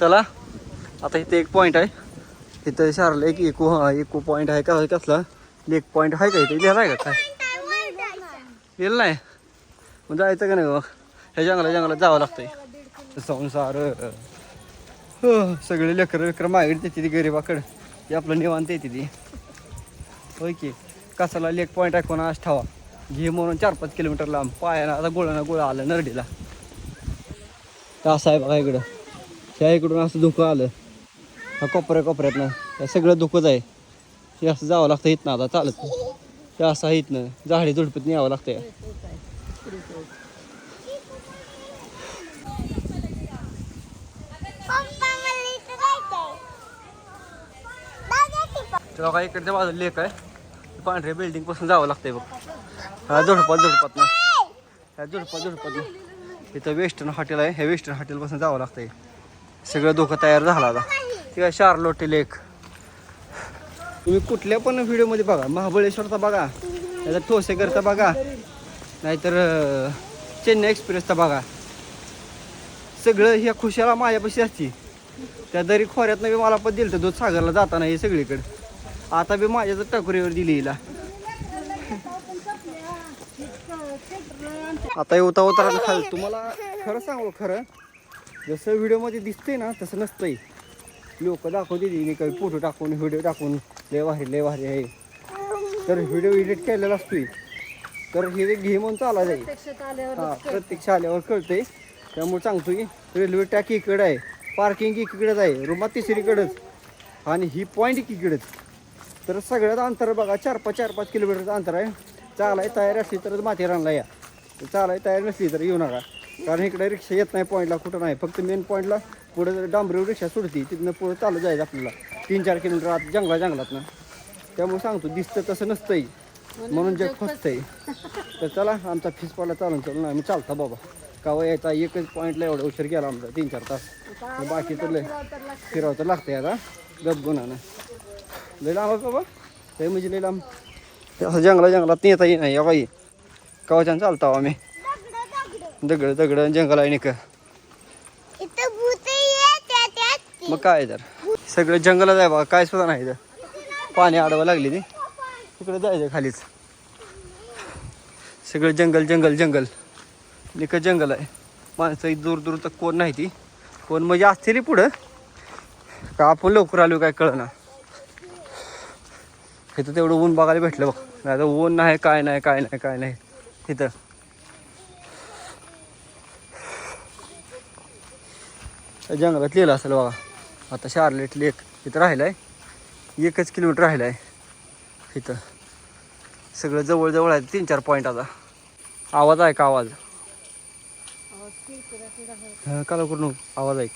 चला आता इथे एक पॉईंट आहे. इथं शारला एक इको हा इको पॉईंट आहे का कसला? लेक पॉईंट आहे का इथे? लिहिला आहे का काय? लिहिलं नाही? मग जायचं का नाही मग ह्या जंगला जंगलात जावं लागतंय. संसार. हो, सगळे लेकरं माहीत येते ती गरीबाकडं. ती आपलं निवांत येते ती ओके की? कसाला लेक पॉईंट आहे कोणा आज ठावा? घे म्हणून चार पाच किलोमीटर लांब. पायानं आता गोळा गोळा आलं नरडीला. तर असं आहे बघा इकडं. ह्या इकडून असं धुकं आलं. हा कोपऱ्या कोपऱ्यात ना हे सगळं धुकंच आहे. हे असं जावं लागतं इथनं आता चालत. ते असं आहे इथनं. झाडी झुडपत यावं लागतं तेव्हा काय इकडच्या बाजूला लेक आहे. पांढऱ्या बिल्डिंगपासून जावं लागतंय बघ. हा झुडपात झुडपात ना ह्या झुडपात झुडपात ना इथं वेस्टर्न हॉटेल आहे. ह्या वेस्टर्न हॉटेलपासून जावं लागतंय. सगळं धोका तयार झाला आता. किंवा काय शार्लोटे लेक. तुम्ही कुठल्या पण व्हिडिओमध्ये बघा महाबळेश्वरचा बघा नाहीतर ठोसेकरचा बघा नाहीतर चेन्नई एक्सप्रेसचा बघा. सगळं ह्या खुशाला माझ्यापाशी असते. त्या दरी खोऱ्यातनं बी मला पण दिलं तर दूध सागरला जाताना हे सगळीकडे. आता बी माझ्याच टकुरीवर दिली हिला. आता उता उतरा खाल तुम्हाला खरं सांगू खरं? जसं व्हिडिओमध्ये दिसतंय ना तसं नसतंय. लोक दाखवते काही फोटो टाकून व्हिडिओ टाकून. लय भारी लय भारी आहे. तर व्हिडिओ एडिट केलेला असतोय. तर हे घे म्हणून चाला जाईल हा प्रत्यक्ष आल्यावर कळतंय. त्यामुळे सांगतो की रेल्वे ट्रॅक इकडे आहे. पार्किंग इकडेच आहे. रुमात तिसरीकडेच. आणि ही पॉईंट इकडेच. तर सगळ्यात अंतर बघा चार पाच चार पाच किलोमीटरचं अंतर आहे. चालाय तयारी असली तरच माथेरानला या. तर चालाय तयारी नसली तर येऊ नका. कारण इकडे रिक्षा येत नाही पॉईंटला कुठं नाही. फक्त मेन पॉईंटला पुढे डांबरीवर रिक्षा सुटती तिथनं पुढे चालू जायचं आपल्याला. तीन चार किलोमीटर आत जंगला जंगलातनं. त्यामुळे सांगतो दिसतं तसं नसतंय. म्हणून जग फसतंय. तर चला आमचा फिस पडला चालून चालून आम्ही चालता बाबा. कावा यायचा एकच पॉईंटला एवढा उशीर केला आमचा तीन चार तास. बाकी तर लय फिरावं तर लागतंय आता. गप गुणानं. लय लांब बाबा. लय म्हणजे लय लांब. ते असं जंगला जंगलात नेता येईना या बाई. कवाच्यानं चालतो आम्ही. दगड दगड जंगल आहे निक. मग काय तर? सगळं जंगलच आहे बघा काय सुद्धा नाही पाणी अडवा लागली ती. तिकडे जायचं खालीच. सगळं जंगल जंगल जंगल. निक जंगल आहे. माणसं दूर दूर तर कोण नाही ती. कोण म्हणजे असतील पुढं. का आपण लवकर आलो काय कळना. इथं तेवढं ऊन बघायला भेटलं बघ. नाही तर ऊन नाही काय नाही काय नाही काय नाही. इथं. जंगलात लिहिलं असेल बघा. आता शार्लेट लेक इथं राहिलं आहे एकच किलोमीटर राहिलं आहे इथं. सगळं जवळजवळ आहे तीन चार पॉईंट आता. आवाज आहे का आवाज? काला करू नको. आवाज ऐक.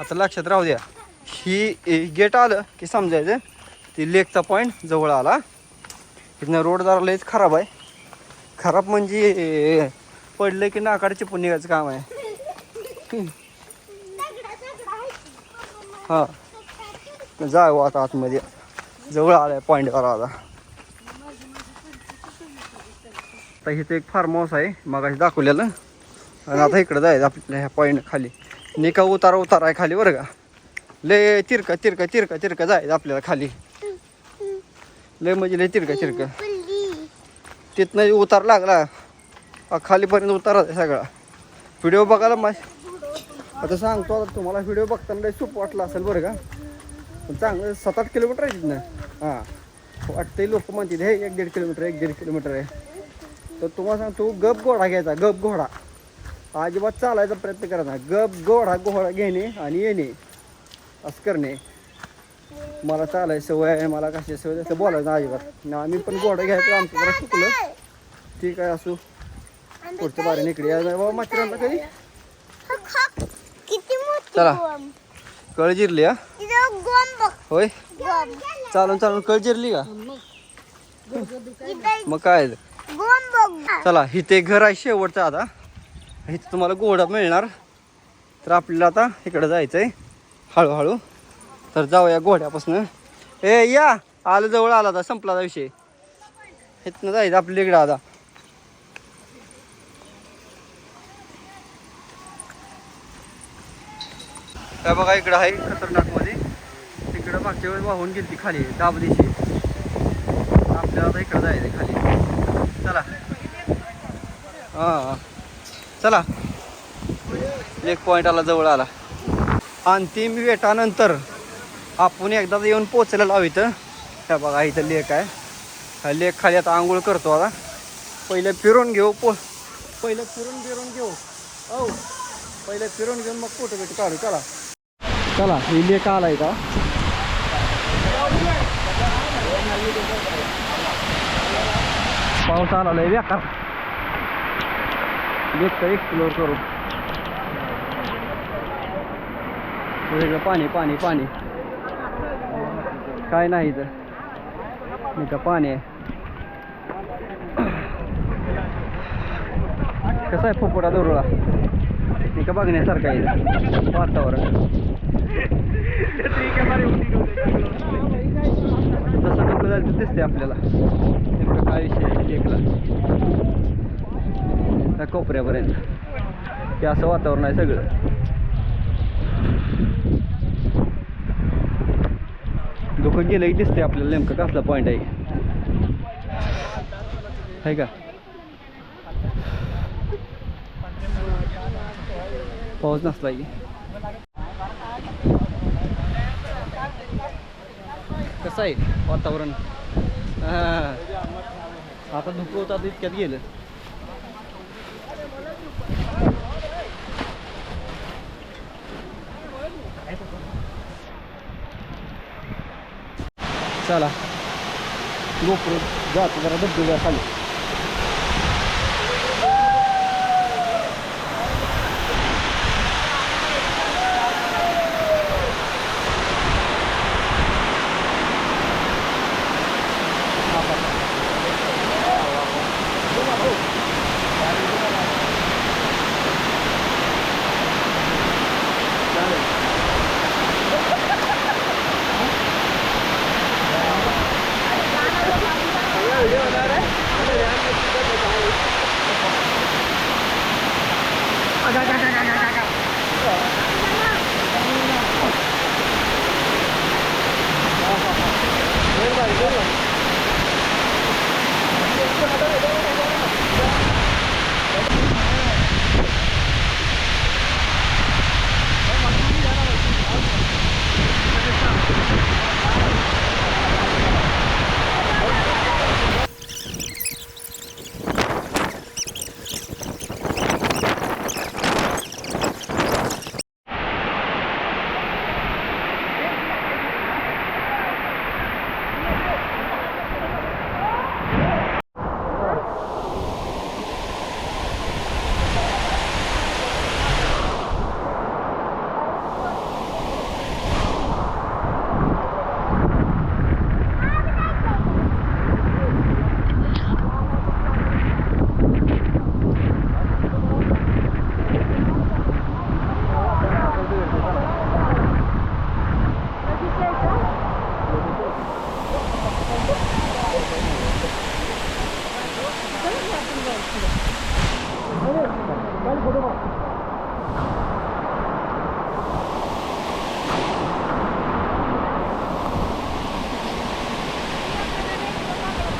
आता लक्षात राहू द्या. ही गेट आलं की समजायचं? ती लेकचा पॉईंट जवळ आला. इथनं रोड जरा लयच खराब आहे. खराब म्हणजे पडलं की नाकाड चिपून निघायचं काम आहे. हां. जाऊ आता आतमध्ये. जवळ आलाय पॉईंटवर आता आता इथं एक फार्म हाऊस आहे मग दाखवलेलं. आणि आता इकडं जायचं आपल्या ह्या पॉईंट खाली. निका उतारा उतारा आहे खाली बरं का. लय तिरका तिरका तिरका तिरका जायचं आपल्याला खाली. लय म्हणजे लय तिरका तिरका. तिथनं उतार लागला. खालीपर्यंत उतारा सगळा. व्हिडिओ बघायला मा आता सांगतो आता तुम्हाला व्हिडिओ बघताना लय सोपं वाटलं असेल बरं का. पण चांगलं सात आठ किलोमीटर आहे तिथनं. हां. वाटतंय लोक म्हणतील हे एक दीड किलोमीटर एक दीड किलोमीटर आहे. तर तुम्हाला सांगतो गप घोडा घ्यायचा गप घोडा. अजिबात चालायचा प्रयत्न करायचा. गप घोडा घोडा घेणे आणि येणे. असं करणे. मला चालायची सवय आहे मला कशी सवय असं बोलायचं अजिबात. आम्ही पण घोडं घ्यायचं आमचं जरा चुकलं. ठीक आहे असू. पुढच्या बारे इकडे या बाबा माथेरानला काही? चला. कळ जिरली हा? होय? चालून चालून कळ जिरली का? मग काय चला इथे घर आहे शेवटचं आता. इथं तुम्हाला घोडा मिळणार. तर आपल्याला आता इकडं जायचं आहे हळूहळू. तर जाऊया घोड्यापासून. ए या! आलं जवळ आला आता संपला आता विषय. इथनं जायचं आपल्या इकडं आता. काय बघा इकडं आहे खतरनाकमध्ये तिकडं मागच्या वेळेस वाहून गेली ती खाली दाबदेशी आपल्याला आता इकडं जायचं खाली. चला. हां. चला. एक पॉईंट आला जवळ आला. अंतिम वेटानंतर. आपण एकदा येऊन पोचलेला आहोत इथं. त्या बघा इथं लेक आहे. हा लेक खाली आता आंघोळ करतो आता. पहिले फिरून घेऊ पो पहिलं फिरून फिरून घेऊ. औ पहिले फिरून घेऊन मग फोटो भेट काढू चला. चला ही लेक आलाय का पाऊस आला लय बेकार. लेक एक्सप्लोर करू. वेगळं पाणी पाणी पाणी. काय नाही तर मी का पाणी आहे. कसं आहे फुफुडा दरोळा मी का बघण्यासारखं आहे वातावरण. जसं डोकं झालं तर दिसते आपल्याला. नेमकं काय विषय आहे त्या कोपऱ्यापर्यंत. ते असं वातावरण आहे सगळं. दाखवून गेलं की दिसते आपल्याला नेमकं कसला पॉईंट आहे. का? पाऊस नसला की. कसं आहे वातावरण? आता धुकं होतं आता इतक्यात गेलं. चला गोपुर जातो जरा धबधब्या खाली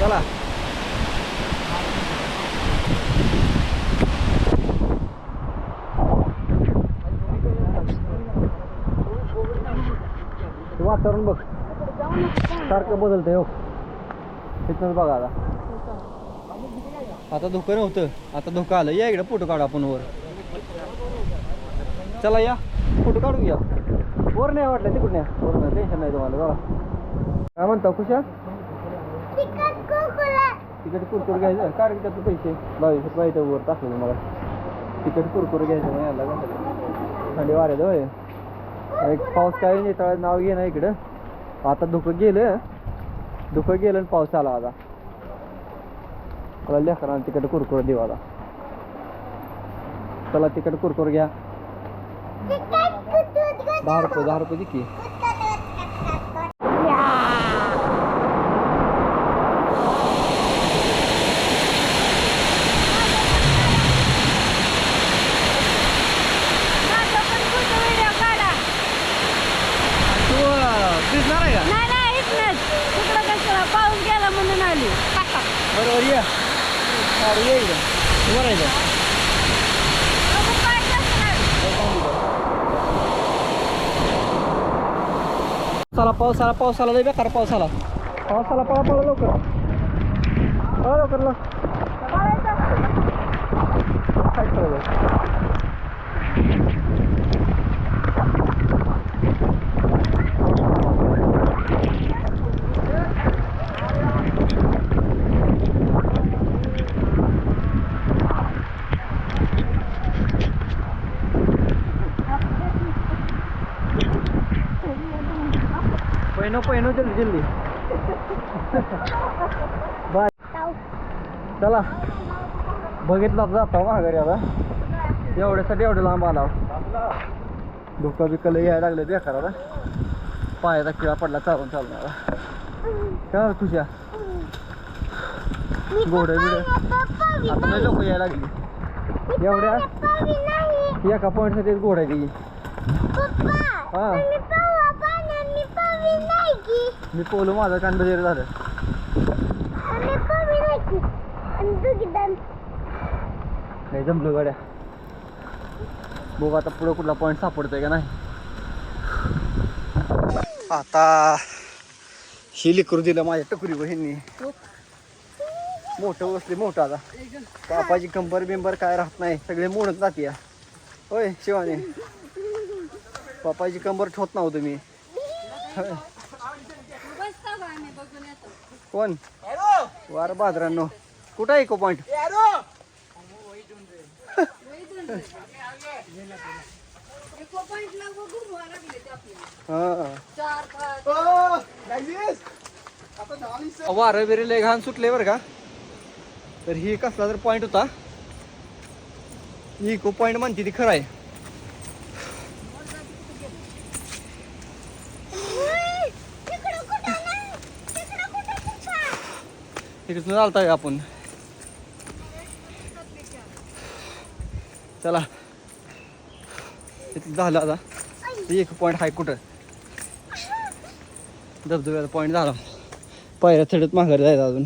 चला. वातावरण बघ. सारखं बदलतंय हो. तिथनंच बघा आता. आता धोकं नव्हतं. आता धोकं आलं. या इकडे फोटो काढू आपण वर. चला या. फोटो काढून घ्या. वर नाही वाटलं तिकडून या. वर टेन्शन नाही तुम्हाला. बघा. काय म्हणता खुशा तिकीट कुरकुर. घ्यायचं? काढ त्यातले पैसे. बावीस रुपये वर टाकलेलं मला. तिकीट कुरकुर घ्यायचं मग याला थंडी वाऱ्यात होय. एक पाऊस काय नाही तळ नाव घे ना इकडं. आता धुकं गेलं. धुकं गेलं आणि पाऊस आला आता. मला लेकरांना तिकडे कुरकुर देवाला चला तिकडे कुरकुर घ्या. दहा रुपये दहा रुपये दे की बरोबर या अरे ये इकडं उभं राहायचं चला पावसाला पावसाला लय बेकार पावसाला पावसाला पळा पळा लवकर. पळा लवकर लवकर. काय करायचं? पहिनो पहिनो जल्दी जल्दी. बाय. चला. बघितलं जातो माघारी आता. एवढ्यासाठी एवढं लांब आला. धोका बिका लय यायला लागले बेकार आता. पायाचा किळा पडला चालून आता काय तुझ्या? घोडं बिडं. आता लय लोक यायला लागली. एवढ्या? एका पॉईंटसाठी घोडा आहे ती हा. मी पोलो माझं कांड वगैरे झालं. नाही. जमलो गाड्या. बघू आता पुढं कुठला पॉईंट सापडतोय का नाही. आता ही लिकरू दिलं माझ्या टकुरी बहिणी मोठं बसले मोठं आता. कापाची कंबर बिंबर काय राहत नाही. सगळे मोडत जाते होय शिवाने. पापाची कंबर ठोत नव्हतं मी. कोण? वार बाजरांनो कुठं आहे को पॉईंट वारं बिरे लय घाण सुटले बरं का? तर ही कसला तर पॉईंट होता. इको पॉईंट म्हणते ती खरं आहे. तिकडून चालताय आपण. चला. इथं झालं आता. एक पॉईंट आहे कुठं? धबधब्याचा पॉईंट झाला. पायऱ्या थडत माघारी जायचं अजून.